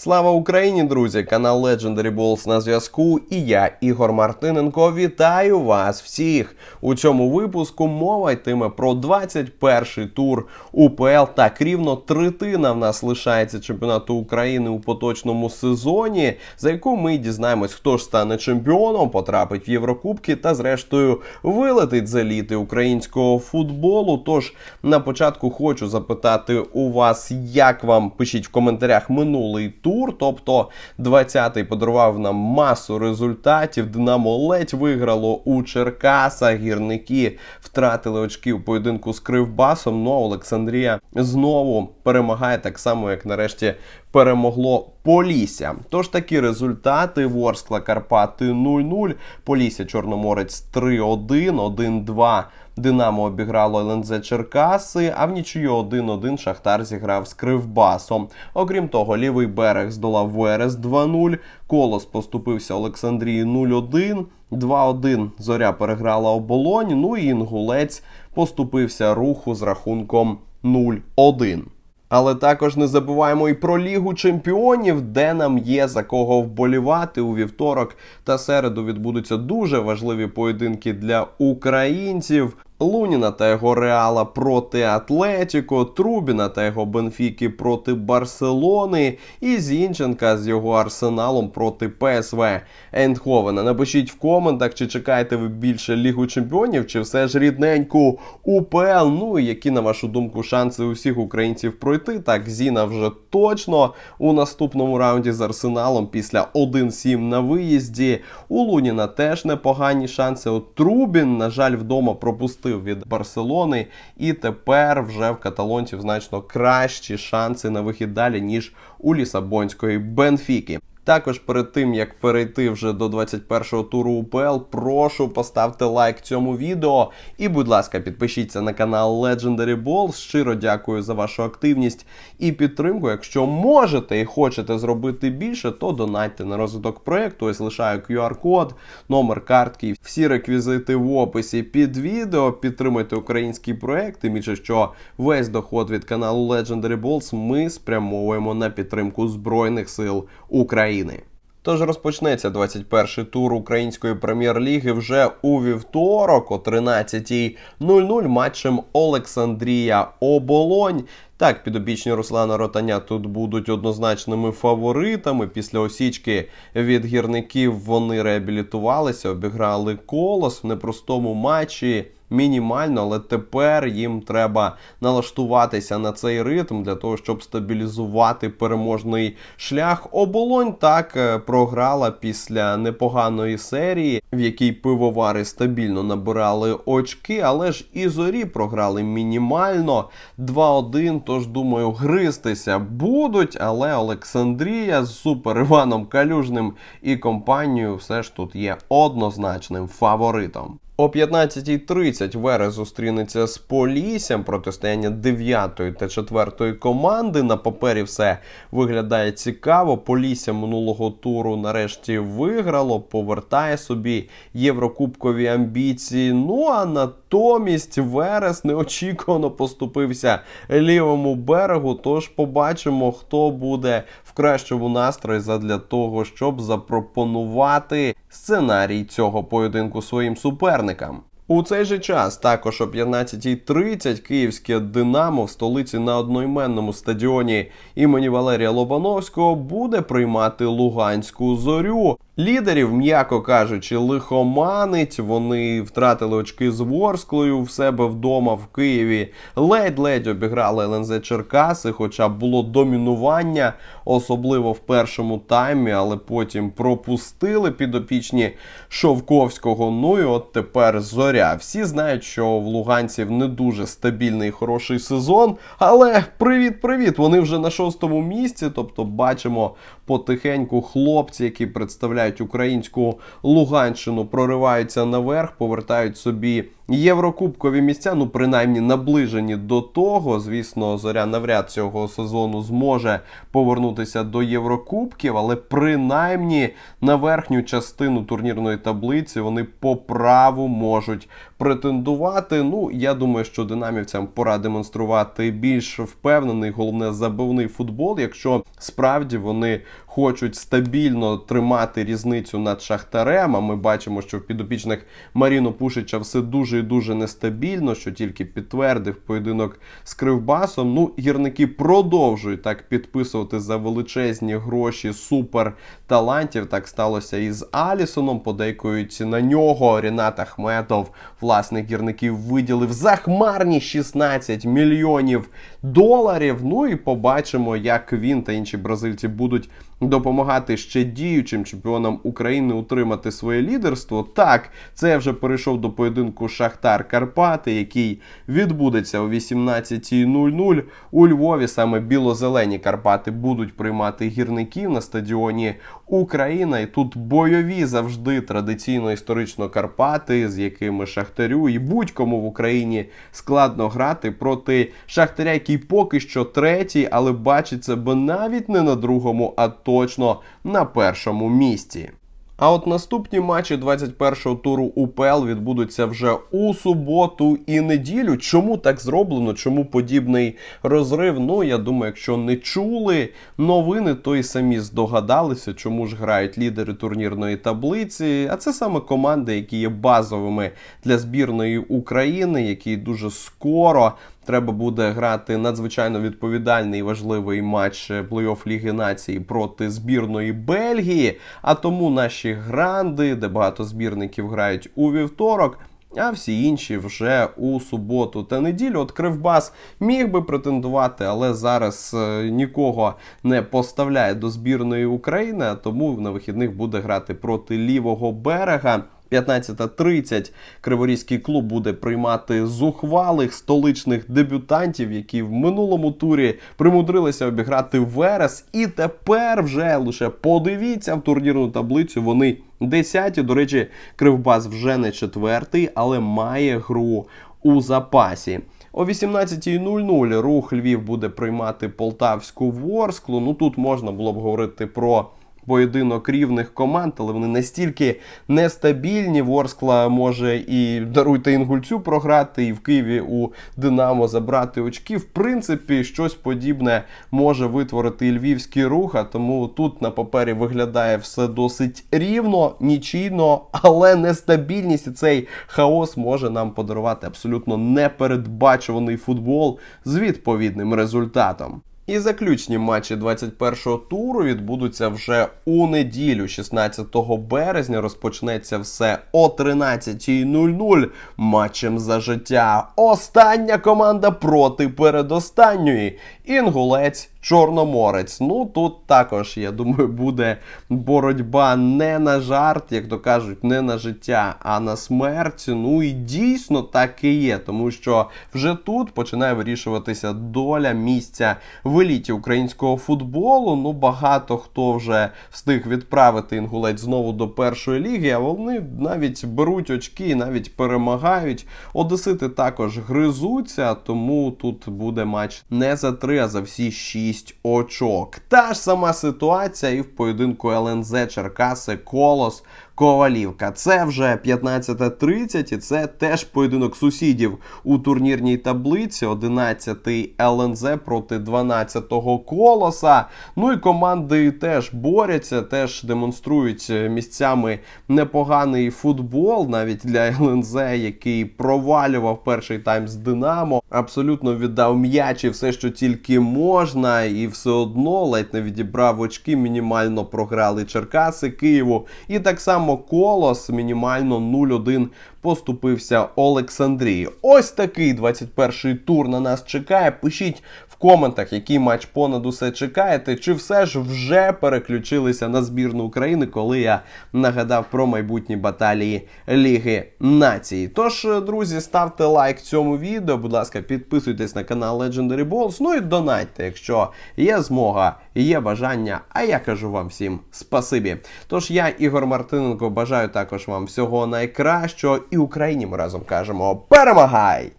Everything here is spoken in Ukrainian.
Слава Україні, друзі! Канал Legendary Balls на зв'язку. І я, Ігор Мартиненко, вітаю вас всіх. У цьому випуску мова йтиме про 21-й тур УПЛ. Так рівно третина в нас лишається чемпіонату України у поточному сезоні, за яку ми дізнаємось, хто ж стане чемпіоном, потрапить в Єврокубки та, зрештою, вилетить з еліти українського футболу. Тож на початку хочу запитати у вас, як вам пишіть в коментарях минулий тур. Тобто 20-й подарував нам масу результатів. Динамо ледь виграло у Черкасах. Гірники втратили очки у поєдинку з Кривбасом. Ну а Олександрія знову перемагає так само, як нарешті перемогло Полісся. Тож такі результати: Ворскла Карпати 0-0, Полісся Чорноморець 3-1, 1-2. Динамо обіграло ЛНЗ Черкаси, а в нічию 1-1 Шахтар зіграв з Кривбасом. Окрім того, лівий берег здолав Верес 2-0, Колос поступився Олександрії 0-1, 2-1 Зоря переграла оболонь, ну і Інгулець поступився руху з рахунком 0-1. Але також не забуваємо і про Лігу чемпіонів, де нам є за кого вболівати у вівторок та середу відбудуться дуже важливі поєдинки для українців. Луніна та його Реала проти Атлетіко, Трубіна та його Бенфіки проти Барселони, і Зінченка з його арсеналом проти ПСВ Ейндховена. Напишіть в коментах, чи чекаєте ви більше Лігу Чемпіонів, чи все ж рідненьку УПЛ. Ну і які, на вашу думку, шанси усіх українців пройти. Так, Зіна вже точно у наступному раунді з арсеналом після 1-7 на виїзді. У Луніна теж непогані шанси. От Трубін, на жаль, вдома пропустив від Барселони, і тепер вже в каталонців значно кращі шанси на вихід далі, ніж у Лісабонської Бенфіки. Також перед тим як перейти вже до 21-го туру УПЛ, прошу поставте лайк цьому відео. І, будь ласка, підпишіться на канал Legendary Balls. Щиро дякую за вашу активність і підтримку. Якщо можете і хочете зробити більше, то донатьте на розвиток проєкту. Ось лишаю QR-код, номер картки, всі реквізити в описі під відео. Підтримуйте український проєкт. Тим більше, що весь доход від каналу Legendary Balls ми спрямовуємо на підтримку Збройних сил України. Тож розпочнеться 21-й тур української прем'єр-ліги вже у вівторок о 13.00 матчем Олександрія Оболонь. Так, підопічні Руслана Ротаня тут будуть однозначними фаворитами. Після осічки від гірників вони реабілітувалися, обіграли колос в непростому матчі. Мінімально, але тепер їм треба налаштуватися на цей ритм для того, щоб стабілізувати переможний шлях. Оболонь так е, програла після непоганої серії, в якій пивовари стабільно набирали очки, але ж і зорі програли мінімально 2-1. Тож думаю, гристися будуть. Але Олександрія з супер Іваном Калюжним і компанією все ж тут є однозначним фаворитом. О 15.30 Верес зустрінеться з Поліссям протистояння 9 та 4 команди. На папері все виглядає цікаво. Полісся минулого туру нарешті виграло, повертає собі єврокубкові амбіції. Ну а натомість Верес неочікувано поступився лівому берегу. Тож побачимо, хто буде в кращому настрої задля того, щоб запропонувати сценарій цього поєдинку своїм суперникам суперникам. У цей же час, також о 15.30, київське Динамо в столиці на одноіменному стадіоні імені Валерія Лобановського буде приймати Луганську зорю. Лідерів, м'яко кажучи, лихоманить. Вони втратили очки з Ворсклою в себе вдома в Києві. Ледь-ледь обіграли ЛНЗ Черкаси, хоча було домінування, особливо в першому таймі, але потім пропустили підопічні Шовковського. Ну і от тепер зоря. Всі знають, що в Луганців не дуже стабільний і хороший сезон. Але привіт-привіт! Вони вже на шостому місці. Тобто бачимо потихеньку хлопці, які представляють українську Луганщину, прориваються наверх, повертають собі єврокубкові місця, ну принаймні наближені до того. Звісно, зоря навряд цього сезону зможе повернутися до Єврокубків, але принаймні на верхню частину турнірної таблиці вони по праву можуть претендувати. Ну, я думаю, що динамівцям пора демонструвати більш впевнений, головне забивний футбол, якщо справді вони хочуть стабільно тримати різницю над шахтарем. А ми бачимо, що в підопічних Маріно Пушича все дуже і дуже нестабільно, що тільки підтвердив поєдинок з Кривбасом. Ну, гірники продовжують так підписувати за величезні гроші супер талантів. Так сталося і з Алісоном. Подейкують на нього Рінат Ахметов, власник гірників, виділив захмарні 16 мільйонів доларів. Ну і побачимо, як він та інші бразильці будуть допомагати ще діючим чемпіонам України утримати своє лідерство. Так, це вже перейшов до поєдинку Шахтар Карпати, який відбудеться о 18.00 у Львові. Саме біло-зелені Карпати будуть приймати гірників на стадіоні Україна. І тут бойові завжди традиційно історично Карпати, з якими Шахтарю і будь-кому в Україні складно грати проти Шахтаря, який поки що третій, але бачить себе навіть не на другому, а точно на першому місці. А от наступні матчі 21-го туру УПЛ відбудуться вже у суботу і неділю. Чому так зроблено? Чому подібний розрив? Ну я думаю, якщо не чули новини, то і самі здогадалися, чому ж грають лідери турнірної таблиці. А це саме команди, які є базовими для збірної України, які дуже скоро треба буде грати надзвичайно відповідальний і важливий матч плей-офф Ліги Нації проти збірної Бельгії. А тому наші гранди, де багато збірників грають у вівторок. А всі інші вже у суботу та неділю. От Кривбас міг би претендувати, але зараз е, нікого не поставляє до збірної України, тому на вихідних буде грати проти лівого берега. 15.30 Криворізький клуб буде приймати зухвалих столичних дебютантів, які в минулому турі примудрилися обіграти Верес. І тепер вже лише подивіться в турнірну таблицю. Вони десяті. До речі, Кривбас вже не четвертий, але має гру у запасі. О 18.00 рух Львів буде приймати полтавську Ворсклу. Ну тут можна було б говорити про поєдинок рівних команд, але вони настільки нестабільні. Ворскла може і даруйте інгульцю програти, і в Києві у Динамо забрати очки. В принципі, щось подібне може витворити і львівський рух, а тому тут на папері виглядає все досить рівно, нічийно, але нестабільність і цей хаос може нам подарувати абсолютно непередбачуваний футбол з відповідним результатом. І заключні матчі 21-го туру відбудуться вже у неділю, 16 березня. Розпочнеться все о 13.00 матчем за життя. Остання команда проти передостанньої. Інгулець Чорноморець. Ну тут також, я думаю, буде боротьба не на жарт, як то кажуть, не на життя, а на смерть. Ну і дійсно так і є, тому що вже тут починає вирішуватися доля місця в еліті українського футболу. Ну багато хто вже встиг відправити інгулець знову до першої ліги, а вони навіть беруть очки навіть перемагають. Одесити також гризуться, тому тут буде матч не за три, а за всі шість очок. Та ж сама ситуація і в поєдинку ЛНЗ Черкаси Колос. Ковалівка. Це вже 15.30 і це теж поєдинок сусідів у турнірній таблиці. 11-й ЛНЗ проти 12-го колоса. Ну і команди теж борються, теж демонструють місцями непоганий футбол, навіть для ЛНЗ, який провалював перший тайм з Динамо. Абсолютно віддав м'яч і все, що тільки можна, і все одно ледь не відібрав очки. Мінімально програли Черкаси Києву. І так само колос мінімально 0-1 поступився Олександрії. Ось такий 21-й тур на нас чекає. Пишіть в коментах, який матч понад усе чекаєте, чи все ж вже переключилися на збірну України, коли я нагадав про майбутні баталії Ліги Нації. Тож, друзі, ставте лайк цьому відео, будь ласка, підписуйтесь на канал Legendary Balls, ну і донатьте, якщо є змога, є бажання. А я кажу вам всім спасибі. Тож я, Ігор Мартиненко. Наостанок бажаю також вам всього найкращого і Україні ми разом кажемо перемагай!